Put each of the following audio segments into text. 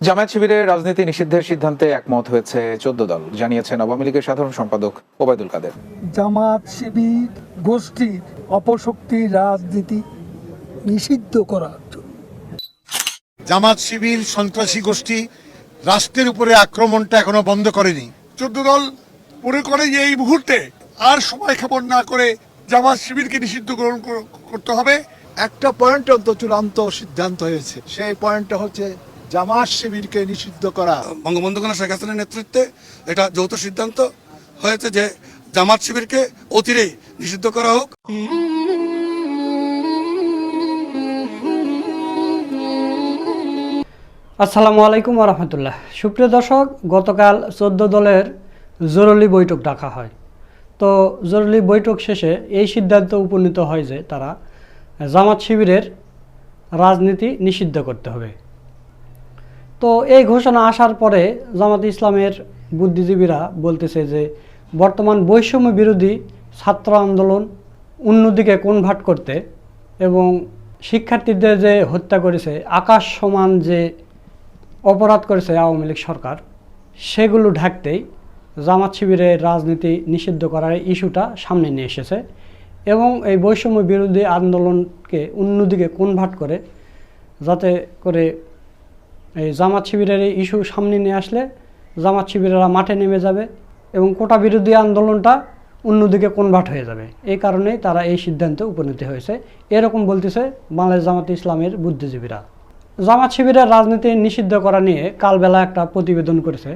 জামায়াত শিবিরের রাজনীতি নিষিদ্ধের সিদ্ধান্তে একমত হয়েছে চোদ্দ দল জানিয়েছেন আওয়ামী লীগের সাধারণ সম্পাদক ওবায়দুল কাদের। জামাত শিবির গোষ্ঠীর অপশক্তি রাজনীতি নিষিদ্ধ করার জন্য। জামাত শিবির সন্ত্রাসী গোষ্ঠী রাষ্ট্রের উপরে আক্রমণটা এখনও বন্ধ করেনি। চোদ্দ দল মনে করে যে এই মুহূর্তে আর সময় ক্ষেপণ না করে জামাত শিবিরকে নিষিদ্ধ গ্রহণ করতে হবে। একটা পয়েন্ট অন্ত চূড়ান্ত সিদ্ধান্ত হয়েছে। সেই পয়েন্টটা হচ্ছে জামাত শিবিরকে নিষিদ্ধ করা। বঙ্গবন্ধু কন্যা শেখ হাসিনার নেতৃত্বে এটা যৌথ সিদ্ধান্ত হয়েছে যে জামাত শিবিরকে অতিরেই নিষিদ্ধ করা হোক। আসসালামু আলাইকুম রহমতুল্লাহ। সুপ্রিয় দর্শক গতকাল চোদ্দ দলের জরুরি বৈঠক ডাকা হয়। তো জরুরি বৈঠক শেষে এই সিদ্ধান্ত উপনীত হয় যে তারা জামাত শিবিরের রাজনীতি নিষিদ্ধ করতে হবে। তো এই ঘোষণা আসার পরে জামাত ইসলামের বুদ্ধিজীবীরা বলতেছে যে, বর্তমান বৈষম্য বিরোধী ছাত্র আন্দোলন অন্যদিকে কনভার্ট করতে এবং শিক্ষার্থীদের যে হত্যা করেছে, আকাশ সমান যে অপরাধ করেছে আওয়ামী লীগ সরকার, সেগুলো ঢাকতেই জামাত শিবিরের রাজনীতি নিষিদ্ধ করার ইস্যুটা সামনে নিয়ে এসেছে এবং এই বৈষম্য বিরোধী আন্দোলনকে অন্যদিকে কনভার্ট করে, যাতে করে এই জামাত শিবিরের এই ইস্যু সামনে নিয়ে আসলে জামাত শিবিরেরা মাঠে নেমে যাবে এবং কোটা বিরোধী আন্দোলনটা অন্যদিকে কনভার্ট হয়ে যাবে। এই কারণেই তারা এই সিদ্ধান্তে উপনীত হয়েছে। এরকম বলতেছে বাংলাদেশ জামাত ইসলামের বুদ্ধিজীবীরা। জামাত শিবিরের রাজনীতি নিষিদ্ধ করা নিয়ে কালবেলা একটা প্রতিবেদন করেছে।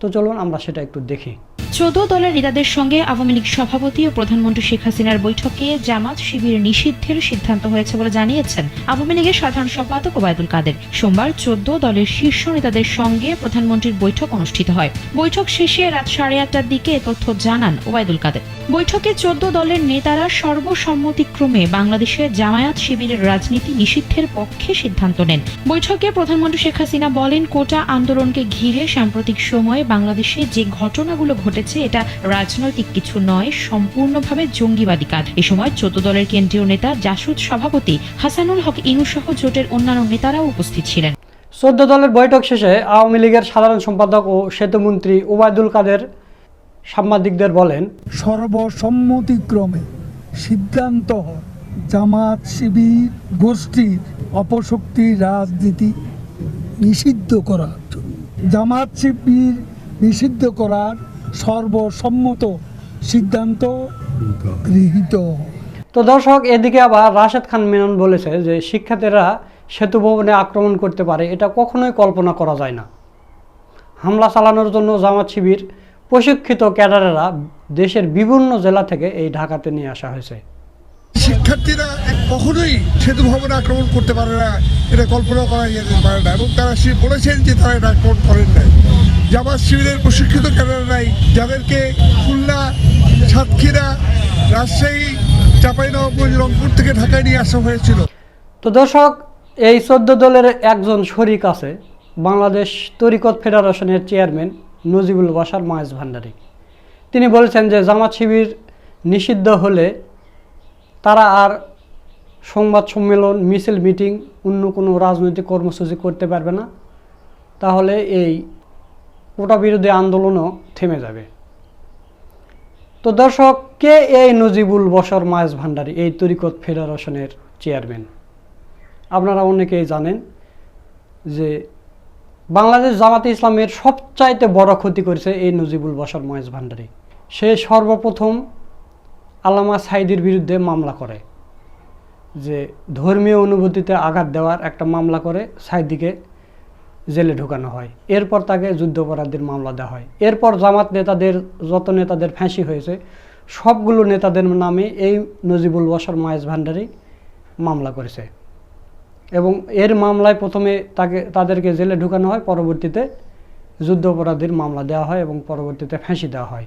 তো চলুন আমরা সেটা একটু দেখি। চৌদ্দ দলের নেতাদের সঙ্গে আওয়ামী লীগ সভাপতি ও প্রধানমন্ত্রী শেখ হাসিনার বৈঠকে জামাত শিবির নিষিদ্ধের সিদ্ধান্ত হয়েছে বলে জানিয়েছেন আওয়ামী লীগের সাধারণ সম্পাদক ওবায়দুল কাদের। সোমবার চোদ্দ দলের শীর্ষ নেতাদের সঙ্গে প্রধানমন্ত্রীর বৈঠক অনুষ্ঠিত হয়। বৈঠক শেষে রাত সাড়ে আটটার দিকে তথ্য জানান ওবায়দুল কাদের। বৈঠকে চোদ্দ দলের নেতারা সর্বসম্মতিক্রমে বাংলাদেশে জামায়াত শিবিরের রাজনীতি নিষিদ্ধের পক্ষে সিদ্ধান্ত নেন। বৈঠকে প্রধানমন্ত্রী শেখ হাসিনা বলেন, কোটা আন্দোলনকে ঘিরে সাম্প্রতিক সময়ে বাংলাদেশে যে ঘটনাগুলো ঘটেছে এটা রাজনৈতিক কিছু নয় সম্পূর্ণভাবে জঙ্গিবাদী কাজ। এ সময় চোদ্দ দলের কেন্দ্রীয় নেতা জাসুদ সভাপতি হাসানুল হক ইনুসহ জোটের অন্যান্য নেতারাও উপস্থিত ছিলেন। চোদ্দ দলের বৈঠক শেষে আওয়ামী লীগের সাধারণ সম্পাদক ও সেতুমন্ত্রী ওবায়দুল কাদের সাংবাদিকদের বলেন সর্বসম্মতিক্রমে সিদ্ধান্ত হয় জামাত শিবির গোষ্ঠীর অপশক্তি রাজনীতি নিষিদ্ধ করার জন্য। জামাত শিবির নিষিদ্ধ করার সর্বসম্মত সিদ্ধান্ত গৃহীত। তো দর্শক এদিকে আবার রাশেদ খান মেনন বলেছে যে শিক্ষার্থীরা সেতু ভবনে আক্রমণ করতে পারে এটা কখনোই কল্পনা করা যায় না। হামলা চালানোর জন্য জামাত শিবির প্রশিক্ষিত ক্যাডারেরা দেশের বিভিন্ন জেলা থেকে এই ঢাকাতে নিয়ে আসা হয়েছে। শিক্ষার্থীরা কখনোই সেতু ভবনে আক্রমণ করতে পারে না। এটা কল্পনা করা যেতে পারে না। এবং তারা সে বলেছেন যে তারা এটা আক্রমণ করেন নাই। জামাত শিবিরের প্রশিক্ষিত ক্যাডাররাই যাদেরকে খুলনা, সাতক্ষীরা, রাজশাহী, চাঁপাইনবাবগঞ্জ, রংপুর থেকে ঢাকায় নিয়ে আসা হয়েছিল। তো দর্শক, এই চোদ্দ দলের একজন শরিক আছে, বাংলাদেশ তরিকত ফেডারেশনের চেয়ারম্যান নজিবুল বাসার মায়েজ ভান্ডারী। তিনি বলেছেন যে জামাত শিবির নিষিদ্ধ হলে তারা আর সংবাদ সম্মেলন, মিছিল, মিটিং অন্য কোনো রাজনৈতিক কর্মসূচি করতে পারবে না। তাহলে এই কোটা বিরোধী আন্দোলনও থেমে যাবে। তো দর্শক, কে এই নজিবুল বসর মায়েজ ভান্ডারী এই তরিকত ফেডারেশনের চেয়ারম্যান? আপনারা অনেকেই জানেন যে বাংলাদেশ জামাতে ইসলামের সবচাইতে বড় ক্ষতি করেছে এই নজিবুল বসর মহেশ ভান্ডারী সে সর্বপ্রথম আল্লামা সাইদির বিরুদ্ধে মামলা করে, যে ধর্মীয় অনুভূতিতে আঘাত দেওয়ার একটা মামলা করে সাইদিকে জেলে ঢোকানো হয়। এরপর তাকে যুদ্ধাপরাধীর মামলা দেওয়া হয়। এরপর জামাত নেতাদের, যত নেতাদের ফাঁসি হয়েছে, সবগুলো নেতাদের নামে এই নজিবুল বসর মহেশ ভান্ডারি মামলা করেছে। এবং এর মামলায় প্রথমে তাকে, তাদেরকে জেলে ঢুকানো হয়, পরবর্তীতে যুদ্ধ অপরাধীর মামলা দেওয়া হয় এবং পরবর্তীতে ফাঁসি দেওয়া হয়।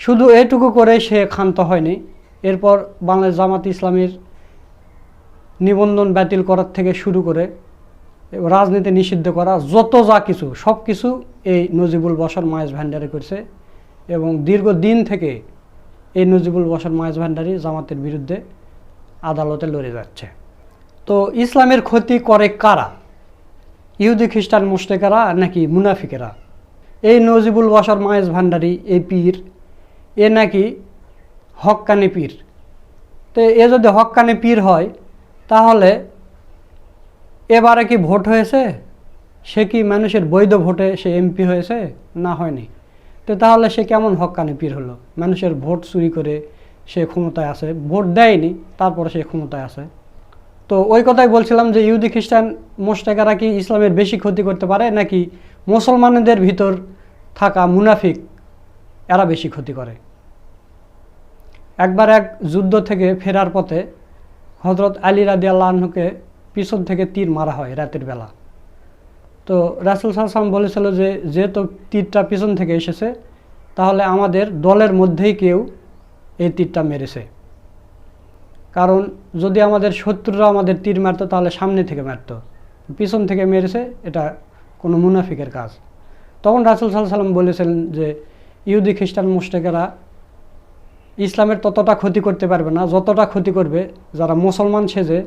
শুধু এটুকু করে সে ক্ষান্ত হয়নি। এরপর বাংলাদেশ জামাত ইসলামের নিবন্ধন বাতিল করার থেকে শুরু করে রাজনীতি নিষিদ্ধ করা, যত যা কিছু, সব কিছু এই নজিবুল বসর মায়েজ ভান্ডারি করছে এবং দীর্ঘদিন থেকে এই নজিবুল বসর মায়েজ ভান্ডারি জামাতের বিরুদ্ধে আদালতে লড়ে যাচ্ছে। তো ইসলামের ক্ষতি করে কারা? ইহুদি, খ্রিস্টান মুশটেকারা নাকি মুনাফিকেরা? এই নজিবুল বসর মায়েজ ভান্ডারি এই পীর এ নাকি হক্কানি পীর। তো এ যদি হক্কানি পীর হয়, তাহলে এবারে কি ভোট হয়েছে? সে কি মানুষের বৈধ ভোটে সে এমপি হয়েছে? না হয়নি। তো তাহলে সে কেমন হক্কানি পীর হলো? মানুষের ভোট চুরি করে সে ক্ষমতায় আছে, ভোট দেয়নি, তারপরে সে ক্ষমতায় আছে। তো ওই কথাই বলছিলাম যে ইহুদি খ্রিস্টান মোস্টেকারা কি ইসলামের বেশি ক্ষতি করতে পারে, নাকি মুসলমানদের ভিতর থাকা মুনাফিক এরা বেশি ক্ষতি করে। একবার এক যুদ্ধ থেকে ফেরার পথে হজরত আলী রাদি আল্লাহকে পিছন থেকে তীর মারা হয় রাতের বেলা। তো রাসুল সাল্লাম বলেছিল যে, যেহেতু তীরটা পিছন থেকে এসেছে, তাহলে আমাদের দলের মধ্যেই কেউ এই তীরটা মেরেছে। কারণ যদি আমাদের শত্রুরা আমাদের তীর মারতো, তাহলে সামনে থেকে মারতো। পিছন থেকে মেরেছে, এটা কোনো মুনাফিকের কাজ। তখন রাসুল সাল্লাহ সাল্লাম বলেছিলেন যে ইহুদি, খ্রিস্টান মুস্টেকেরা ইসলামের ততটা ক্ষতি করতে পারবে না, যতটা ক্ষতি করবে, যারা মুসলমান সেজে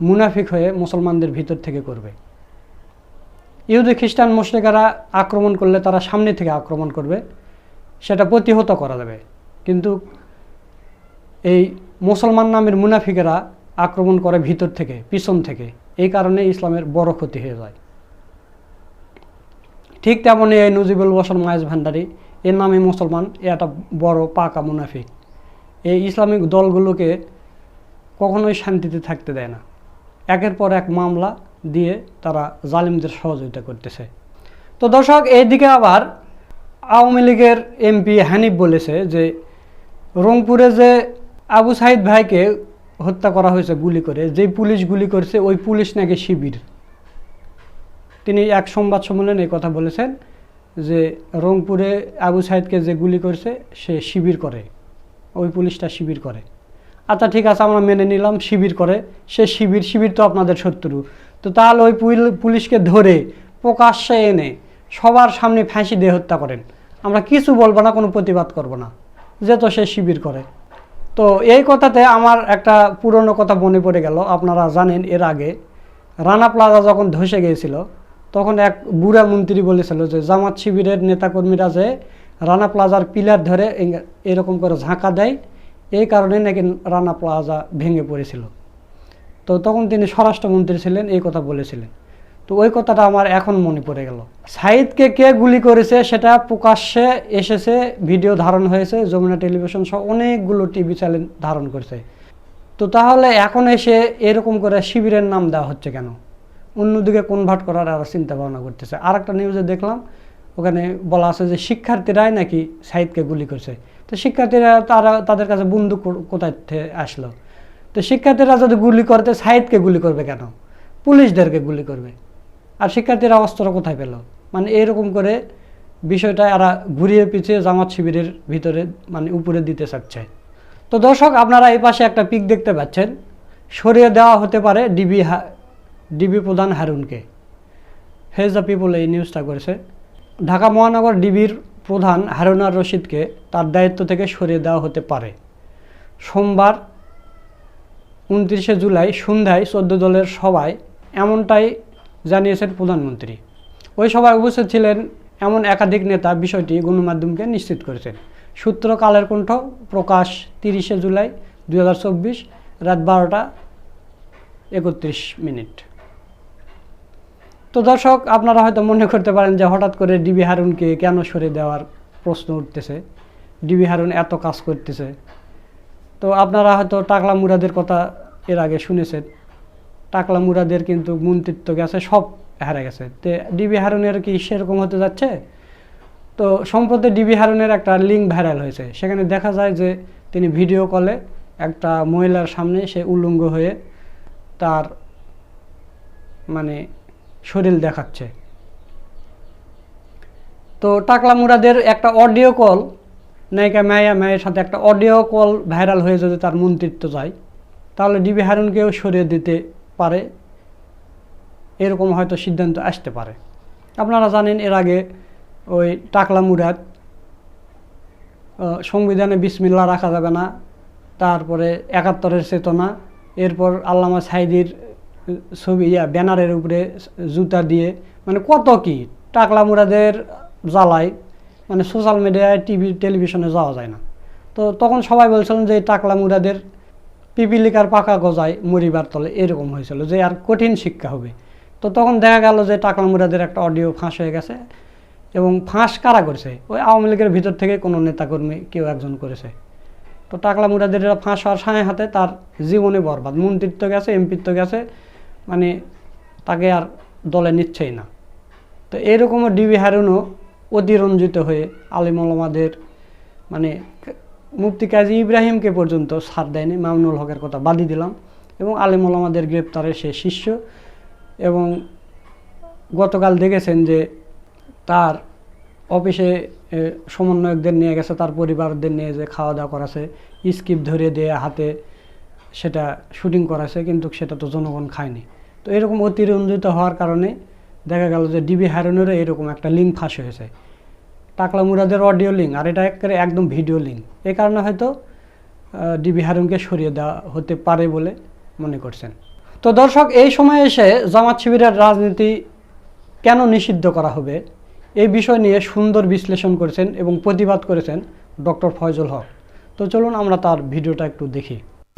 মুনাফিক হয়ে মুসলমানদের ভিতর থেকে করবে। ইহুদি, খ্রিস্টান মুসলিকারা আক্রমণ করলে তারা সামনে থেকে আক্রমণ করবে, সেটা প্রতিহত করা যাবে। কিন্তু এই মুসলমান নামের মুনাফিকেরা আক্রমণ করে ভিতর থেকে, পিছন থেকে, এই কারণে ইসলামের বড় ক্ষতি হয়ে যায়। ঠিক তেমনই এই নজিবুল বসন মায়েজ ভান্ডারি, এর নামে মুসলমান, এ একটা বড় পাকা মুনাফিক। এই ইসলামিক দলগুলোকে কখনোই শান্তিতে থাকতে দেয় না। একের পর এক মামলা দিয়ে তারা জালিমদের সহযোগিতা করতেছে। তো দর্শক, এইদিকে আবার আওয়ামী লীগের এমপি হানিফ বলেছে যে, রংপুরে যে আবু সাইদ ভাইকে হত্যা করা হয়েছে গুলি করে, যেই পুলিশ গুলি করছে, ওই পুলিশ নাকি শিবির। তিনি এক সংবাদ সম্মেলনে এই কথা বলেছেন যে রংপুরে আবু সাইদকে যে গুলি করছে, সে শিবির করে। ওই পুলিশটা শিবির করে। আচ্ছা ঠিক আছে, আমরা মেনে নিলাম, শিবির করে। সে শিবির শিবির তো আপনাদের শত্রু। তো তাহলে ওই পুল- পুলিশকে ধরে প্রকাশ্যে এনে সবার সামনে ফাঁসি দিয়ে হত্যা করেন। আমরা কিছু বলব না, কোনো প্রতিবাদ করব না। যে তো সে শিবির করে। তো এই কথাতে আমার একটা পুরনো কথা মনে পড়ে গেল। আপনারা জানেন, এর আগে রানা প্লাজা যখন ধসে গিয়েছিল তখন এক বুড়া মন্ত্রী বলেছিল যে, জামাত শিবিরের নেতাকর্মীরা যে রানা প্লাজার পিলার ধরে এরকম করে ঝাঁকা দেয়, এই কারণে নাকি রানা প্লাজা ভেঙে পড়েছিল। তো তখন তিনি স্বরাষ্ট্রমন্ত্রী ছিলেন, এই কথা বলেছিলেন। তো ওই কথাটা আমার এখন মনে পড়ে গেল। সাইদকে কে গুলি করেছে সেটা প্রকাশ্যে এসেছে, ভিডিও ধারণ হয়েছে, যমুনা টেলিভিশন সহ অনেকগুলো টিভি চ্যানেল ধারণ করছে। তো তাহলে এখন এসে এরকম করে শিবিরের নাম দেওয়া হচ্ছে কেন? অন্যদিকে কনভার্ট করার আরও চিন্তা ভাবনা করতেছে। আর একটা নিউজে দেখলাম, ওখানে বলা আছে যে শিক্ষার্থীরাই নাকি সাইদকে গুলি করছে। তো শিক্ষার্থীরা তারা, তাদের কাছে বন্দুক কোথায় আসলো? তো শিক্ষার্থীরা যদি গুলি করতে, সাইদকে গুলি করবে কেন? পুলিশদেরকে গুলি করবে। আর শিক্ষার্থীরা অস্ত্র কোথায় পেল? মানে এরকম করে বিষয়টা এরা ঘুরিয়ে পিছিয়ে জামাত শিবিরের ভিতরে মানে উপরে দিতে চাচ্ছে। তো দর্শক, আপনারা এই পাশে একটা পিক দেখতে পাচ্ছেন। সরিয়ে দেওয়া হতে পারে ডিবি ডিবি প্রধান হারুনকে। হেজ পিপল এই নিউজটা করেছে। ঢাকা মহানগর ডিবির প্রধান হারুনার রশিদকে তার দায়িত্ব থেকে সরিয়ে দেওয়া হতে পারে। সোমবার উনত্রিশে জুলাই সন্ধ্যায় চোদ্দ দলের সভায় এমনটাই জানিয়েছেন প্রধানমন্ত্রী। ওই সভায় উপস্থিত ছিলেন এমন একাধিক নেতা বিষয়টি গণমাধ্যমকে নিশ্চিত করেছেন। সূত্র কালের কণ্ঠ প্রকাশ তিরিশে জুলাই দু হাজার চব্বিশ রাত বারোটা একত্রিশ মিনিট। তো দর্শক, আপনারা হয়তো মনে করতে পারেন যে হঠাৎ করে ডিবি হারুনকে কেন সরে দেওয়ার প্রশ্ন উঠতেছে? ডিবি হারুন এত কাজ করতেছে। তো আপনারা হয়তো টাকলা মুরাদের কথা এর আগে শুনেছেন। টাকলা মুরাদের কিন্তু মন্ত্রিত্ব গেছে, সব হারা গেছে। তো ডিবি হারুনের কি সেরকম হতে যাচ্ছে? তো সম্প্রতি ডিবি হারুনের একটা লিঙ্ক ভাইরাল হয়েছে। সেখানে দেখা যায় যে তিনি ভিডিও কলে একটা মহিলার সামনে সে উলঙ্গ হয়ে তার মানে দেখাচ্ছে। তো টাকলা মুরাদের একটা অডিও কল নায়িকা মায়া মায়ের সাথে একটা অডিও কল ভাইরাল হয়ে যদি তার মন্ত্রিত্ব যায়, তাহলে ডিবি হারুনকেও সরিয়ে দিতে পারে। এরকম হয়তো সিদ্ধান্ত আসতে পারে। আপনারা জানেন এর আগে ওই টাকলা মুরাদ সংবিধানে বিসমিল্লা রাখা যাবে না, তারপরে একাত্তরের চেতনা, এরপর আল্লামা সাইদির ছবি, ইয়া, ব্যানারের উপরে জুতা দিয়ে মানে কত কি, টাকলা মুরাদের জ্বালায় মানে সোশ্যাল মিডিয়ায় টিভি টেলিভিশনে যাওয়া যায় না। তো তখন সবাই বলছিলেন যে টাকলা মুরাদের পিপিলিকার পাকা গজায় মরিবার তলে এরকম হয়েছিল যে আর কঠিন শিক্ষা হবে। তো তখন দেখা গেল যে টাকলা মুরাদের একটা অডিও ফাঁস হয়ে গেছে এবং ফাঁস কারা করেছে? ওই আওয়ামী লীগের ভিতর থেকে কোনো নেতাকর্মী কেউ একজন করেছে। তো টাকলা মুরাদের ফাঁস হওয়ার সাথে হাতে তার জীবনে বরবাদ। মন্ত্রিত্ব গেছে, এমপিত্ব গেছে মানে তাকে আর দলে নিচ্ছেই না। তো এরকমও ডিবি হারুনও অতিরঞ্জিত হয়ে আলিমলমাদের মানে মুফতি কাজী ইব্রাহিমকে পর্যন্ত সার দেয়নি, মামুনুল হকের কথা বাদি দিলাম। এবং আলিমলমাদের গ্রেপ্তারে সে শিষ্য এবং গতকাল দেখেছেন যে তার অফিসে সমন্বয়কদের নিয়ে গেছে, তার পরিবারদের নিয়ে যে খাওয়া দাওয়া করাছে, স্কিপ ধরে দিয়ে হাতে সেটা শুটিং করাছে, কিন্তু সেটা তো জনগণ খায়নি। তো এরকম অতিরঞ্জিত হওয়ার কারণে দেখা গেল যে ডিবি হারনেরও এরকম একটা লিঙ্ক ফাঁস হয়েছে। টাকলা মুরাদের অডিও লিঙ্ক আর এটা একদম ভিডিও লিঙ্ক এ কারণে হয়তো ডিবি হারুনকে সরিয়ে দেওয়া হতে পারে বলে মনে করছেন। তো দর্শক, এই সময় এসে জামাত শিবিরের রাজনীতি কেন নিষিদ্ধ করা হবে এই বিষয় নিয়ে সুন্দর বিশ্লেষণ করেছেন এবং প্রতিবাদ করেছেন ডক্টর ফয়জুল হক। তো চলুন আমরা তার ভিডিওটা একটু দেখি।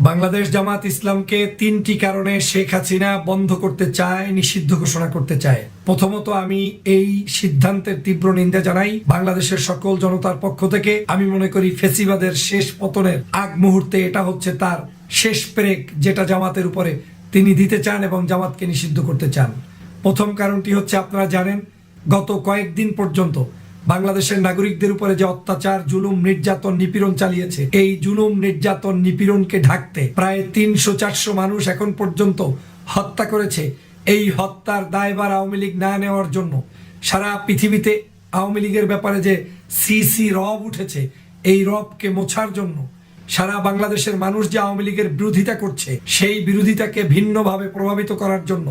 বাংলাদেশ জামাত ইসলামকে তিনটি কারণে শেখ হাসিনা বন্ধ করতে চায়, নিষিদ্ধ ঘোষণা করতে চায়। প্রথমত আমি এই সিদ্ধান্তের তীব্র নিন্দা জানাই বাংলাদেশের সকল জনতার পক্ষ থেকে। আমি মনে করি ফেসিবাদের শেষ পতনের আগ মুহূর্তে এটা হচ্ছে তার শেষ প্রেক যেটা জামাতের উপরে তিনি দিতে চান এবং জামাতকে নিষিদ্ধ করতে চান। প্রথম কারণটি হচ্ছে, আপনারা জানেন, গত কয়েকদিন পর্যন্ত বাংলাদেশের নাগরিকদের উপরে যে অত্যাচার, জুলুম, নির্যাতন, নিপীড়ন চালিয়েছে, এই জুলুম, নির্যাতন, নিপীড়নকে ঢাকতে প্রায় তিনশো চারশো মানুষ এখন পর্যন্ত হত্যা করেছে। এই হত্যার দায়ভার আওয়ামী লীগ না নেওয়ার জন্য সারা পৃথিবীতে আওয়ামী লীগের ব্যাপারে যে সিসি রব উঠেছে, এই রবকে মোছার জন্য সারা বাংলাদেশের মানুষ যে আওয়ামী লীগের বিরোধিতা করছে, সেই বিরোধিতাকে ভিন্নভাবে প্রভাবিত করার জন্য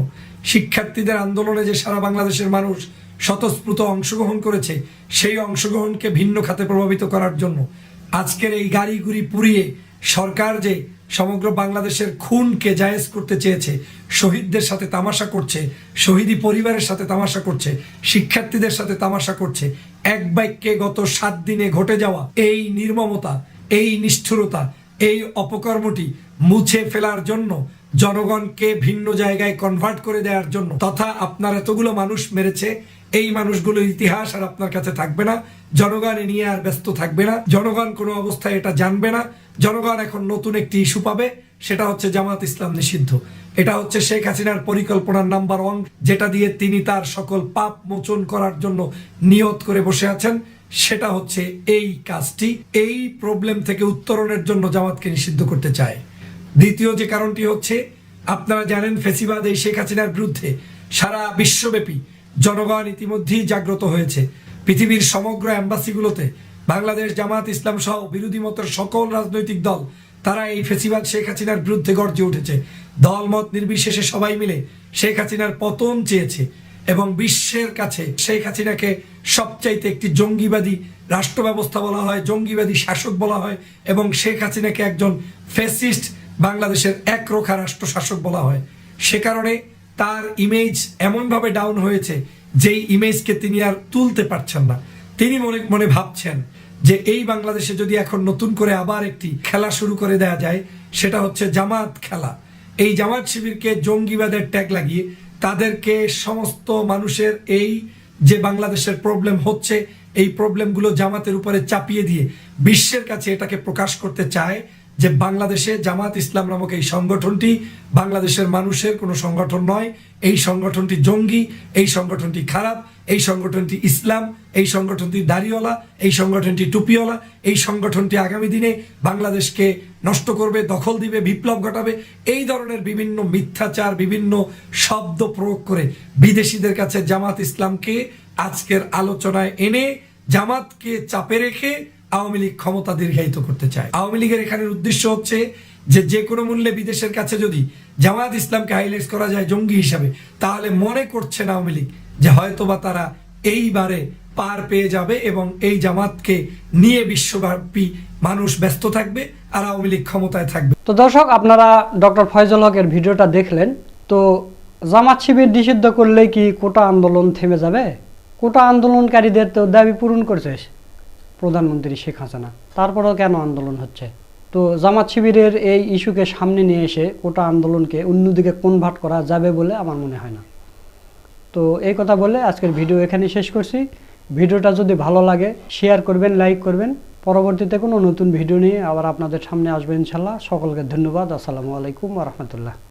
শিক্ষার্থীদের আন্দোলনে যে সারা বাংলাদেশের মানুষ স্বতঃস্ফূর্ত অংশগ্রহণ করেছে সেই অংশগ্রহণকে ভিন্ন খাতে প্রভাবিত করার জন্য। আজকের এই গাড়িগুড়ি পুড়িয়ে সরকার যে সমগ্র বাংলাদেশের খুনকে জায়েজ করতে চেয়েছে, শহীদদের সাথে তামাশা করছে, শহীদি পরিবারের সাথে তামাশা করছে, শিক্ষার্থীদের সাথে তামাশা করছে, এক বাক্যে গত সাত দিনে ঘটে যাওয়া এই নির্মমতা, এই নিষ্ঠুরতা, এই অপকর্মটি মুছে ফেলার জন্য জনগণকে ভিন্ন জায়গায় কনভার্ট করে দেওয়ার জন্য। তথা আপনার এতগুলো মানুষ মেরেছে, এই মানুষগুলোর ইতিহাস আর আপনার কাছে থাকবে না। জনগণ এ নিয়ে আর ব্যস্ত থাকবে না। জনগণ কোনো অবস্থায় এটা জানবে না। জনগণ এখন নতুন একটি ইস্যু পাবে, সেটা হচ্ছে জামাত ইসলাম নিষিদ্ধ। এটা হচ্ছে শেখ হাসিনার পরিকল্পনার নাম্বার ওয়ান, যেটা দিয়ে তিনি তার সকল পাপ মোচন করার জন্য নিয়ত করে বসে আছেন। সেটা হচ্ছে এই কাজটি। এই প্রবলেম থেকে উত্তরণের জন্য জামাতকে নিষিদ্ধ করতে চায়। দ্বিতীয় যে কারণটি হচ্ছে, আপনারা জানেন ফেসিবাদ এই শেখ হাসিনার বিরুদ্ধে সারা বিশ্বব্যাপী জনগণ ইতিমধ্যেই জাগ্রত হয়েছে। পৃথিবীর সমগ্র অ্যাম্বাসিগুলোতে বাংলাদেশ জামাত ইসলাম সহ বিরোধী মতের সকল রাজনৈতিক দল, তারা এই ফেসিবাদ শেখ হাসিনার বিরুদ্ধে গর্জে উঠেছে। দলমত নির্বিশেষে সবাই মিলে শেখ হাসিনার পতন চেয়েছে এবং বিশ্বের কাছে শেখ হাসিনাকে সবচাইতে একটি জঙ্গিবাদী রাষ্ট্র ব্যবস্থা বলা হয়, জঙ্গিবাদী শাসক বলা হয় এবং শেখ হাসিনাকে একজন ফেসিস্ট বাংলাদেশের একরোখা রাষ্ট্র শাসক বলা হয়। সে কারণে তার ইমেজ এমনভাবে ডাউন হয়েছে, যেই ইমেজকে তিনি আর তুলতে পারছেন না। তিনি মনে মনে ভাবছেন যে এই বাংলাদেশে যদি এখন নতুন করে আবার একটি খেলা শুরু করে দেয়া যায়, সেটা হচ্ছে জামাত খেলা। এই জামাত শিবিরকে জঙ্গিবাদের ট্যাগ লাগিয়ে তাদেরকে সমস্ত মানুষের এই যে বাংলাদেশের প্রবলেম হচ্ছে, এই প্রবলেমগুলো জামাতের উপরে চাপিয়ে দিয়ে বিশ্বের কাছে এটাকে প্রকাশ করতে চায় যে বাংলাদেশে জামাত ইসলাম নামক এই সংগঠনটি বাংলাদেশের মানুষের কোনো সংগঠন নয়। এই সংগঠনটি জঙ্গি, এই সংগঠনটি খারাপ, এই সংগঠনটি ইসলাম, এই সংগঠনটি দাড়িওয়ালা, এই সংগঠনটি টুপিওয়ালা, এই সংগঠনটি আগামী দিনে বাংলাদেশকে নষ্ট করবে, দখল দিবে, বিপ্লব ঘটাবে, এই ধরনের বিভিন্ন মিথ্যাচার, বিভিন্ন শব্দ প্রয়োগ করে বিদেশিদের কাছে জামাত ইসলামকে আজকের আলোচনায় এনে জামাতকে চাপে রেখে আওয়ামী লীগ ক্ষমতা দীর্ঘায়িত করতে চায়। আওয়ামী লীগের এখানের উদ্দেশ্য হচ্ছে যে যে কোনো মূল্যে বিদেশের কাছে যদি জামাত ইসলামকে হাইলাইট করা যায় জঙ্গি হিসাবে, তাহলে মনে করছেন আওয়ামী লীগ যে হয়তোবা তারা এইবারে পার পেয়ে যাবে এবং এই জামাতকে নিয়ে বিশ্বব্যাপী মানুষ ব্যস্ত থাকবে আর আওয়ামী লীগ ক্ষমতায় থাকবে। তো দর্শক, আপনারা ডক্টর ফয়জল হকের ভিডিওটা দেখলেন। তো জামাত শিবির নিষিদ্ধ করলে কি কোটা আন্দোলন থেমে যাবে? কোটা আন্দোলনকারীদের তো দাবি পূরণ করছে। প্রধানমন্ত্রী শেখ হাসিনা। তারপরেও কেন আন্দোলন হচ্ছে? তো জামাত শিবিরের এই ইস্যুকে সামনে নিয়ে এসে কোটা আন্দোলনকে অন্যদিকে কনভার্ট করা যাবে বলে আমার মনে হয় না। তো এই কথা বলে আজকের ভিডিও এখানে শেষ করছি। ভিডিওটা যদি ভালো লাগে শেয়ার করবেন লাইক করবেন। পরবর্তীতে কোনো নতুন ভিডিও নিয়ে আবার আপনাদের সামনে আসবেন ইনশাল্লাহ। সকলকে ধন্যবাদ। আসসালামু আলাইকুম রহমতুল্লাহ।